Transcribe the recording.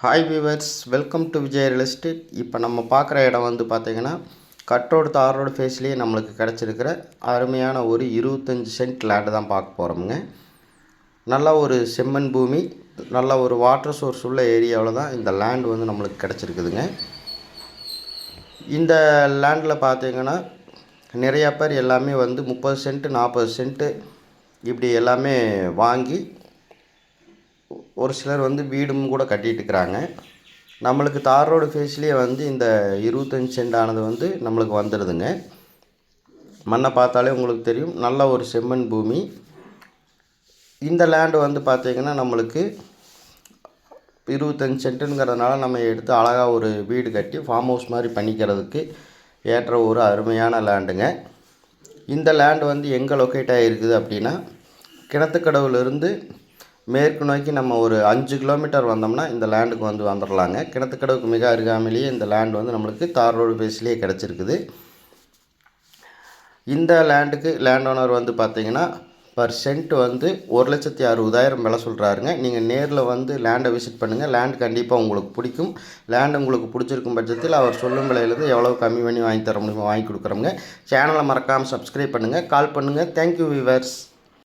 Hi viewers welcome to Vijay real estate இப்போ நம்ம பார்க்குற இடம் வந்து பார்த்தீங்கன்னா கட்ரோடு தார் ரோடு ஃபேஸ்லேயே நம்மளுக்கு கிடச்சிருக்கிற அருமையான ஒரு இருபத்தஞ்சி சென்ட் லேண்டு தான் பார்க்க போகிறோமுங்க நல்ல ஒரு செம்மண் பூமி நல்ல ஒரு வாட்டர் சோர்ஸ் உள்ள ஏரியாவில் தான் இந்த லேண்ட் வந்து நம்மளுக்கு கிடச்சிருக்குதுங்க. இந்த லேண்டில் பார்த்தீங்கன்னா நிறையா பேர் எல்லாமே வந்து முப்பது சென்ட்டு நாற்பது சென்ட்டு இப்படி எல்லாமே வாங்கி ஒரு சிலர் வந்து வீடும் கூட கட்டிட்டு இருக்கிறாங்க நம்மளுக்கு தார் ரோடு ஃபேஸ்லேயே வந்து இந்த இருபத்தஞ்சி சென்ட் ஆனது வந்து நம்மளுக்கு வந்துடுதுங்க மண்ணை பார்த்தாலே உங்களுக்கு தெரியும். நல்ல ஒரு செம்மண் பூமி. இந்த லேண்டு வந்து பார்த்திங்கன்னா நம்மளுக்கு இருபத்தஞ்சி சென்ட்டுங்கிறதுனால நம்ம எடுத்து அழகாக ஒரு வீடு கட்டி ஃபார்ம் ஹவுஸ் மாதிரி பண்ணிக்கிறதுக்கு ஏற்ற ஒரு அருமையான லேண்டுங்க இந்த லேண்டு வந்து எங்கே லொக்கேட் ஆகிருக்குது அப்படின்னா கிணத்துக்கடவுலேருந்து மேற்கு நோக்கி நம்ம ஒரு அஞ்சு கிலோமீட்டர் வந்தோம்னா இந்த லேண்டுக்கு வந்து வந்துடலாங்க கிணத்துக்கடவுக்கு மிக அருகாமையிலேயே இந்த லேண்ட் வந்து நம்மளுக்கு தார் ரோடு பேஸ்லேயே கிடச்சிருக்குது. இந்த லேண்டுக்கு லேண்ட் ஓனர் வந்து பார்த்தீங்கன்னா பர் சென்ட் வந்து ஒரு லட்சத்தி அறுபதாயிரம் விலை சொல்கிறாருங்க நீங்கள் நேரில் வந்து லேண்டை விசிட் பண்ணுங்கள் லேண்ட் கண்டிப்பாக உங்களுக்கு பிடிக்கும். லேண்ட் உங்களுக்கு பிடிச்சிருக்கும் பட்சத்தில் அவர் சொல்லும் விலையிலேருந்து எவ்வளோ கம்மி பண்ணி வாங்கி தர முடியுமோ வாங்கி கொடுக்குறோங்க சேனலை மறக்காமல் சப்ஸ்கிரைப் பண்ணுங்கள் கால் பண்ணுங்கள் தேங்க்யூ விவர்ஸ்